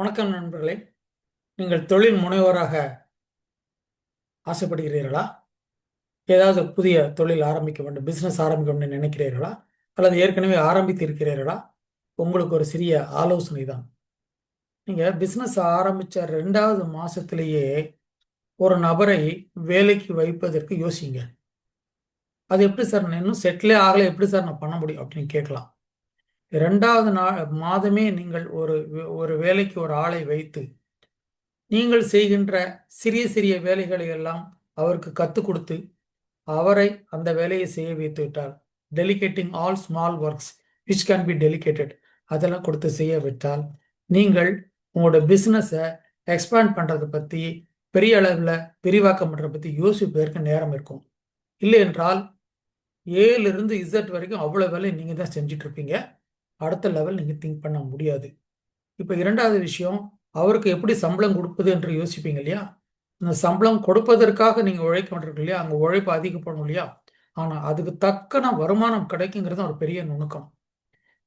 வணக்கம் நண்பர்களே. நீங்கள் தொழில் முனைவராக ஆசைப்படுகிறீர்களா? ஏதாவது புதிய தொழில் ஆரம்பிக்க வேண்டும் பிஸ்னஸ் ஆரம்பிக்க வேண்டும் நினைக்கிறீர்களா? அல்லது ஏற்கனவே ஆரம்பித்து இருக்கிறீர்களா? உங்களுக்கு ஒரு சிறிய ஆலோசனை தான். நீங்கள் பிஸ்னஸ் ஆரம்பித்த ரெண்டாவது மாதத்திலேயே ஒரு நபரை வேலைக்கு வைப்பதற்கு யோசிங்க அது எப்படி சார் நான் இன்னும் செட்டிலே ஆகலை எப்படி சார் நான் பண்ண முடியும் அப்படின்னு கேட்கலாம். இரண்டாவது நா மாதமே நீங்கள் ஒரு ஒரு வேலைக்கு ஒரு ஆளை வைத்து நீங்கள் செய்கின்ற சிறிய சிறிய வேலைகளை எல்லாம் அவருக்கு கற்றுக் கொடுத்து அவரை அந்த வேலையை செய்ய வைத்து விட்டால் delegating all small works which can be delegated அதெல்லாம் கொடுத்து செய்ய விட்டால் நீங்கள் உங்களோட பிஸ்னஸை எக்ஸ்பேண்ட் பண்ணுறதை பற்றி பெரிய அளவில் விரிவாக்கம் பண்ணுறதை பற்றி யோசிப்பதற்கு நேரம் இருக்கும். இல்லை என்றால் ஏலிருந்து இசட் வரைக்கும் அவ்வளோ வேலை நீங்கள் தான் செஞ்சிட்ருப்பீங்க அடுத்த லெவல் நீங்கள் திங்க் பண்ண முடியாது. இப்போ இரண்டாவது விஷயம் அவருக்கு எப்படி சம்பளம் கொடுப்பது என்று யோசிப்பீங்க இல்லையா? இந்த சம்பளம் கொடுப்பதற்காக நீங்கள் உழைக்க மாட்டிருக்கு இல்லையா? அங்கே உழைப்பு அதிகப்படும் இல்லையா? ஆனால் அதுக்கு தக்கன வருமானம் கிடைக்குங்கிறது ஒரு பெரிய நுணுக்கம்.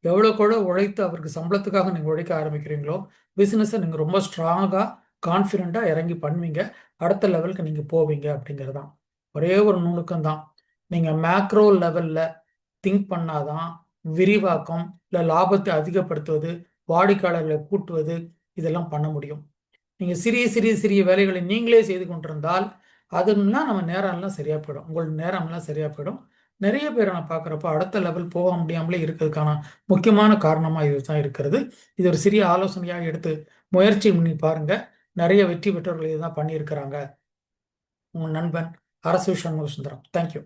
எவ்வளோ கூட உழைத்து அவருக்கு சம்பளத்துக்காக நீங்கள் உழைக்க ஆரம்பிக்கிறீங்களோ பிஸ்னஸை நீங்கள் ரொம்ப ஸ்ட்ராங்காக கான்ஃபிடெண்ட்டாக இறங்கி பண்ணுவீங்க. அடுத்த லெவலுக்கு நீங்கள் போவீங்க அப்படிங்கிறது தான் ஒரே ஒரு நுணுக்கம் தான் நீங்கள் மேக்ரோ லெவலில் திங்க் பண்ணாதான் விரிவாக்கம் இல்லை லாபத்தை அதிகப்படுத்துவது வாடிக்கையாளர்களை கூட்டுவது இதெல்லாம் பண்ண முடியும். நீங்கள் சிறிய சிறிய சிறிய வேலைகளை நீங்களே செய்து கொண்டிருந்தால் அதுலாம் நம்ம நேரம்லாம் சரியாக போயிடும். உங்களோட நேரம்லாம் சரியாக போயிடும். நிறைய பேரை நான் பார்க்குறப்ப அடுத்த லெவல் போக முடியாமலே இருக்கிறதுக்கான முக்கியமான காரணமாக இது தான் இருக்கிறது. இது ஒரு சிறிய ஆலோசனையாக எடுத்து முயற்சி பண்ணி பாருங்கள் நிறைய வெற்றி பெற்றவர்கள் இதுதான் பண்ணியிருக்கிறாங்க. உங்கள் நண்பன் அரசு சண்முக சுந்தரம். தேங்க்யூ